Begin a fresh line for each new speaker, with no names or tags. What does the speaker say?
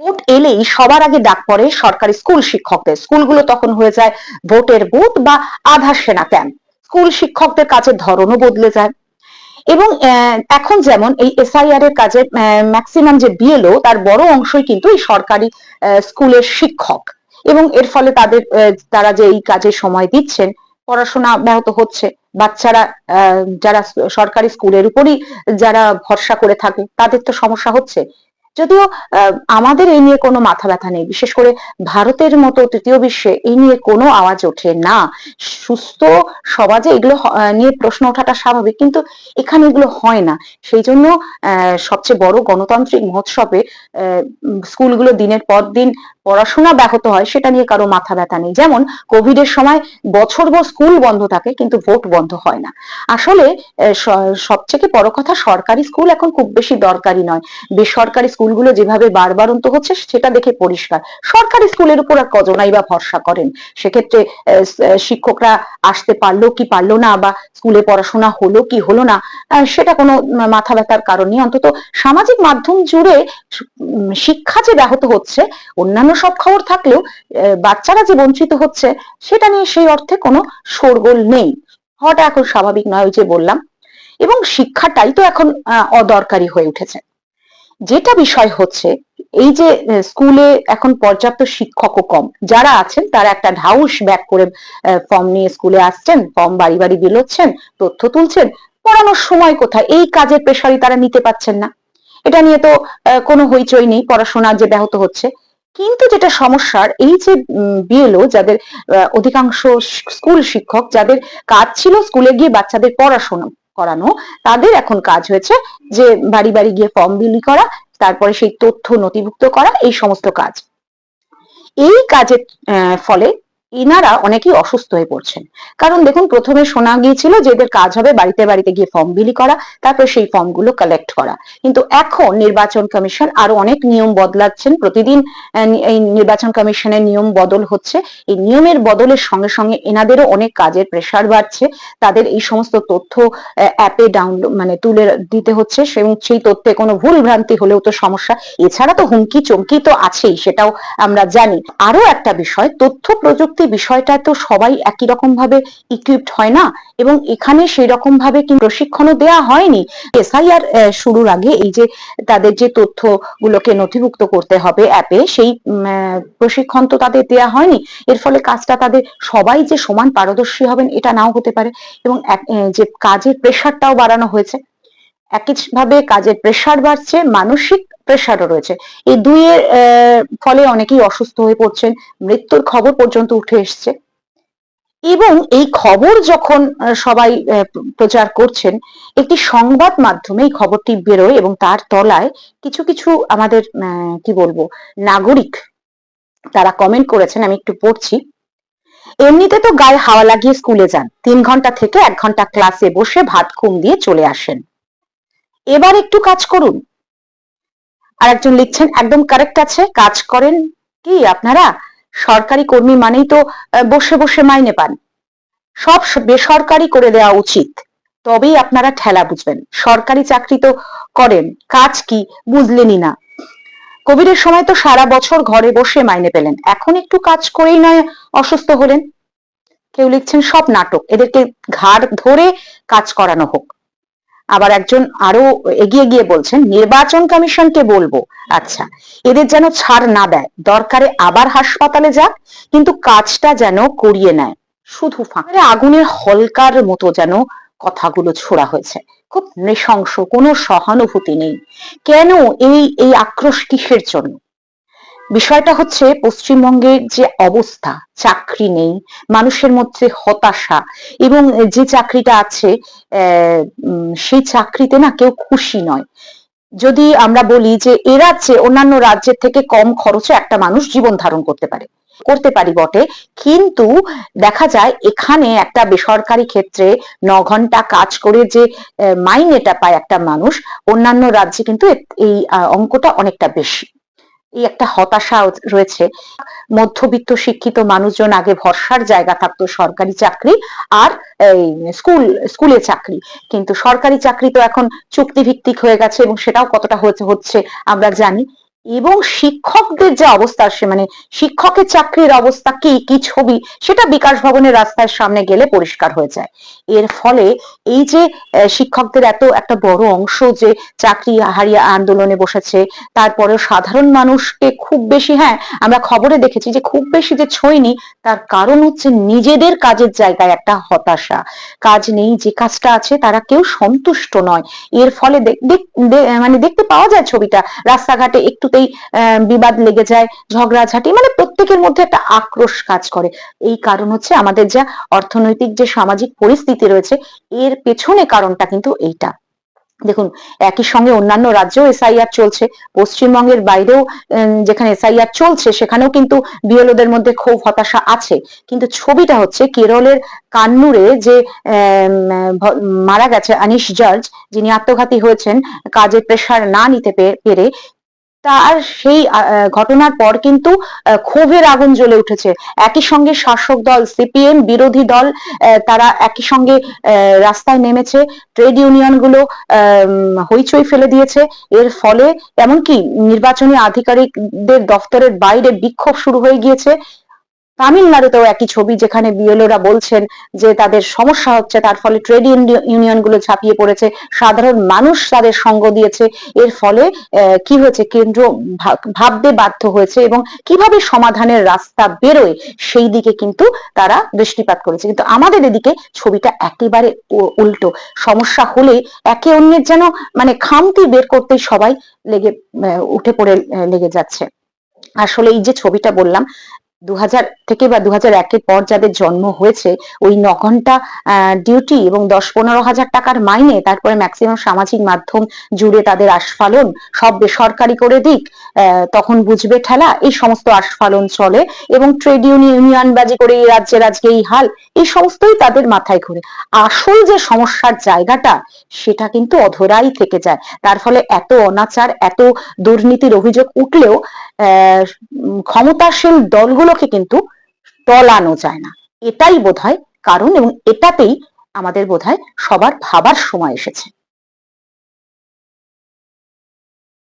Vote এলেই সবার আগে ডাক পড়ে সরকারি স্কুল শিক্ষকদের। স্কুলগুলো তখন হয়ে যায় ভোটের বুথ বা আধার সেনা ক্যাম্প। স্কুল শিক্ষকদের কাজের ধরনও বদলে যায়। এবং এখন যেমন এই এসআইআর এর কাজে ম্যাক্সিমাম যে বিএলও তার বড় অংশই কিন্তু এই সরকারি স্কুলের শিক্ষক। এবং এর ফলে তাদের তারা যে এই কাজে সময় দিচ্ছেন, পড়াশোনা ব্যাহত হচ্ছে। বাচ্চারা যারা সরকারি স্কুলের উপরই যারা ভরসা করে থাকে তাদের তো সমস্যা হচ্ছে। যদিও আমাদের এই নিয়ে কোনো মাথা ব্যথা নেই। বিশেষ করে ভারতের মতো তৃতীয় বিশ্বে এই নিয়ে কোনো আওয়াজ ওঠে না। সুস্থ সমাজে এগুলো নিয়ে প্রশ্ন ওঠাটা স্বাভাবিক, কিন্তু এখানে এগুলো হয় না। সেই জন্য সবচেয়ে বড় গণতান্ত্রিক মহোৎসবে স্কুলগুলো দিনের পর দিন পড়াশোনা ব্যাহত হয়, সেটা নিয়ে কারও মাথা ব্যথা নেই। যেমন কোভিড এর সময় বছরভর স্কুল বন্ধ থাকে, কিন্তু ভোট বন্ধ হয় না। আসলে সবথেকে বড় কথা সরকারি স্কুল এখন খুব বেশি দরকারি নয়। বেসরকারি স্কুলগুলো যেভাবে বারবারন্ত হচ্ছে, সেটা দেখে পরিষ্কার। সরকারি স্কুলের উপর আর কজনাই বা ভরসা করেন। সেক্ষেত্রে শিক্ষকরা আসতে পারল কি পারল না, বা স্কুলে পড়াশোনা হলো কি হলো না সেটা কোনো মাথা ব্যথার কারণ নেই। অন্তত সামাজিক মাধ্যম জুড়ে শিক্ষা যে ব্যাহত হচ্ছে, অন্যান্য সব খবর থাকলেও বাচ্চারা যে বঞ্চিত হচ্ছে, সেটা নিয়ে সেই অর্থে কোনো শোরগোল নেই। হওয়াটা এখন স্বাভাবিক নয়, ওই যে বললাম। এবং শিক্ষাটাই তো এখন অদরকারি হয়ে উঠেছে। যেটা বিষয় হচ্ছে, এই যে স্কুলে এখন পর্যাপ্ত শিক্ষকও কম। যারা আছেন, তারা একটা ঢাউস ব্যাক করে ফর্ম নিয়ে স্কুলে আসছেন, ফর্ম বাড়ি বাড়ি বিলোচ্ছেন তথ্য তুলছেন, পড়ানোর সময় কোথায়? এই কাজের প্রেশারই তারা নিতে পারছেন না। এটা নিয়ে তো কোনো হইচই নেই, পড়াশোনা যে ব্যাহত হচ্ছে। কিন্তু যেটা সমস্যার, এই যে বিএলও যাদের অধিকাংশ স্কুল শিক্ষক যাদের কাজ ছিল স্কুলে গিয়ে বাচ্চাদের পড়াশোনা করানো, তাদের এখন কাজ হয়েছে যে বাড়ি বাড়ি গিয়ে ফর্ম বিলি করা, তারপরে সেই তথ্য নথিভুক্ত করা, এই সমস্ত কাজ। এই কাজের ফলে ইনারা অনেকেই অসুস্থ হয়ে পড়ছেন। কারণ দেখুন, প্রথমে শোনা গিয়েছিল যে এদের কাজ হবে বাড়িতে বাড়িতে গিয়ে ফর্ম বিলি করা, তারপর সেই ফর্মগুলো কালেক্ট করা। কিন্তু এখন নির্বাচন কমিশন আরও অনেক নিয়ম বদলাচ্ছেন। প্রতিদিন এই নির্বাচন কমিশনের নিয়ম বদল হচ্ছে। এই নিয়মের বদলের সঙ্গে সঙ্গে এনাদেরও অনেক কাজের প্রেসার বাড়ছে। তাদের এই সমস্ত তথ্য অ্যাপে ডাউনলোড মানে তুলে দিতে হচ্ছে। এবং সেই তথ্যে কোনো ভুল ভ্রান্তি হলেও তো সমস্যা। এছাড়া তো হুমকি চমকি তো আছেই, সেটাও আমরা জানি। আরও একটা বিষয়, তথ্য প্রযুক্তি বিষয়টা তো সবাই একই রকম ভাবে ইকুইপড হয় না? এবং এখানে সেই রকম ভাবে কিন্তু প্রশিক্ষণও দেওয়া হয়নি? এসআইআর শুরুর আগে এই যে তাদের যে তথ্যগুলোকে নথিভুক্ত করতে হবে অ্যাপে, সেই প্রশিক্ষণ তো তাদের দেওয়া হয়নি। এর ফলে কাজটা তাদের সবাই যে সমান পারদর্শী হবেন, এটা নাও হতে পারে। এবং যে কাজের প্রেশারটাও বাড়ানো হয়েছে। একই ভাবে কাজের প্রেশার বাড়ছে, মানসিক প্রেশারও রয়েছে। এই দুইয়ের ফলে অনেকেই অসুস্থ হয়ে পড়ছেন, মৃত্যুর খবর পর্যন্ত উঠে এসছে। এবং এই খবর যখন সবাই প্রচার করছেন, একটি সংবাদ মাধ্যমে এই খবরটি বেরোয় এবং তার তলায় কিছু কিছু আমাদের কি বলব, নাগরিক, তারা কমেন্ট করেছেন, আমি একটু পড়ছি। এমনিতে তো গায়ে হাওয়া লাগিয়ে স্কুলে যান। তিন ঘণ্টা থেকে এক ঘণ্টা ক্লাসে বসে ভাত ঘুম দিয়ে চলে আসেন। এবার একটু কাজ করুন। আর একজন লিখছেন, একদম কারেক্ট আছে, কাজ করেন কি আপনারা? সরকারি কর্মী মানেই তো বসে বসে মাইনে পান। সব বেসরকারি করে দেওয়া উচিত। তবেই আপনারা ঠেলা বুঝবেন। সরকারি চাকরি তো করেন, কাজ কি বুঝলেনই না। কোভিডের সময় তো সারা বছর ঘরে বসে মাইনে পেলেন। এখন একটু কাজ করেই নয় অসুস্থ হলেন। কেউ লিখছেন, সব নাটক। এদেরকে ঘাড় ধরে কাজ করানো হোক। আবার একজন আরও এগিয়ে গিয়ে বলছেন, নির্বাচন কমিশনকে বলব। আচ্ছা এদের যেন ছাড় না দেয়। দরকারে আবার হাসপাতালে যাক, কিন্তু কাজটা যেন করিয়ে নেয়। শুধু ফাঁকা আগুনের হলকার মতো যেন কথাগুলো ছোড়া হয়েছে। খুব নৃশংস, কোনো সহানুভূতি নেই। কেন এই এই আক্রোশ কিসের জন্য? বিষয়টা হচ্ছে পশ্চিমবঙ্গের যে অবস্থা, চাকরি নেই, মানুষের মধ্যে হতাশা এবং যে চাকরিটা আছে সেই চাকরিতে না কেউ খুশি নয়। যদি আমরা বলি যে এ রাজ্যে, অন্যান্য রাজ্যের থেকে কম খরচে একটা মানুষ জীবন ধারণ করতে পারে, করতে পারি বটে। কিন্তু দেখা যায় এখানে একটা বেসরকারি ক্ষেত্রে ন ঘণ্টা কাজ করে যে মাইনেটা পায় একটা মানুষ, অন্যান্য রাজ্যে কিন্তু এই অঙ্কটা অনেকটা বেশি। এই একটা হতাশা রয়েছে। মধ্যবিত্ত, শিক্ষিত মানুষজন আগে ভরসার জায়গা থাকতো সরকারি চাকরি আর এই স্কুল, স্কুলে চাকরি। কিন্তু সরকারি চাকরি তো এখন চুক্তিভিত্তিক হয়ে গেছে এবং সেটাও কতটা হচ্ছে হচ্ছে আমরা জানি। এবং শিক্ষকদের যে অবস্থা, সে মানে শিক্ষকের চাকরির অবস্থা কি কি ছবি, সেটা বিকাশ ভবনের রাস্তার সামনে গেলে পরিষ্কার হয়ে যায়। এর ফলে এই যে শিক্ষকদের এত একটা বড় অংশ যে চাকরি হারিয়ে আন্দোলনে বসেছে, তারপরেও সাধারণ মানুষকে খুব বেশি হ্যাঁ আমরা খবরে দেখেছি যে খুব বেশি যে ছয়নি, তার কারণ হচ্ছে নিজেদের কাজের জায়গায় একটা হতাশা। কাজ নেই, যে কাজটা আছে, তারা কেউ সন্তুষ্ট নয়। এর ফলে মানে দেখতে পাওয়া যায় ছবিটা, রাস্তাঘাটে একটুতেই আহ, বিবাদ লেগে যায় ঝগড়াঝাটি মানে প্রত্যেকের মধ্যে একটা আক্রোশ কাজ করে। এই কারণ হচ্ছে আমাদের যা অর্থনৈতিক যে সামাজিক পরিস্থিতি রয়েছে এর পেছনে কারণটা কিন্তু এইটা। দেখুন একই সঙ্গে অন্যান্য রাজ্যেও এসআইআর চলছে পশ্চিমবঙ্গের বাইরেও যেখানে এসআইআর চলছে সেখানেও কিন্তু বিএলওদের মধ্যে ক্ষোভ হতাশা আছে। কিন্তু ছবিটা হচ্ছে কেরলের কান্নুরে যে মারা গেছে আনিশ জর্জ যিনি আত্মঘাতী হয়েছেন কাজের প্রেশার না নিতে পেরে তার সেই ঘটনার পর কিন্তু ক্ষোভের আগুন জ্বলে উঠেছে। একই সঙ্গে শাসক দল সিপিএম বিরোধী দল তারা একই সঙ্গে রাস্তায় নেমেছে। ট্রেড ইউনিয়নগুলো আম, হইচই ফেলে দিয়েছে। এর ফলে এমনকি নির্বাচনী আধিকারিকদের দফতরের বাইরে বিক্ষোভ শুরু হয়ে গিয়েছে। তামিলনাড়ুতেও একই ছবি যেখানে বিএলওরা বলছেন যে তাদের সমস্যা হচ্ছে, তার ফলে ট্রেড ইউনিয়নগুলো ঝাঁপিয়ে পড়েছে, সাধারণ মানুষ তাদের সঙ্গ দিয়েছে, এর ফলে কি হয়েছে কেন্দ্র ভাবতে বাধ্য হয়েছে এবং কীভাবে সমাধানের রাস্তা বেরোয় সেই দিকে কিন্তু তারা দৃষ্টিপাত করেছে। কিন্তু আমাদের এদিকে ছবিটা একেবারে উল্টো। সমস্যা হলে একে অন্যের যেন মানে খামতি বের করতেই সবাই লেগে উঠে পড়ে লেগে যাচ্ছে। আসলে এই যে ছবিটা বললাম দু হাজার থেকে বা দু একের পর যাদের জন্ম হয়েছে, ওই ন ঘণ্টা ডিউটি এবং দশ পনেরো হাজার টাকার মাইনে, তারপরে ম্যাক্সিমাম সামাজিক মাধ্যম জুড়ে তাদের আস্ফালন, সব বেসরকারি করে দিক তখন বুঝবে ঠেলা, এই সমস্ত আস্ফালন চলে এবং ট্রেড ইউনিয়ন বাজি করে এই রাজ্যের আজকে এই হাল, এই সমস্তই তাদের মাথায় ঘুরে। আসল যে সমস্যার জায়গাটা, সেটা কিন্তু অধরাই থেকে যায়। তার ফলে এত অনাচার, এত দুর্নীতির অভিযোগ উঠলেও ক্ষমতাশীল দলগুলোকে কিন্তু টলানো যায় না। এটাই বোধহয় কারণ এবং এটাতেই আমাদের বোধহয় সবার ভাবার সময় এসেছে।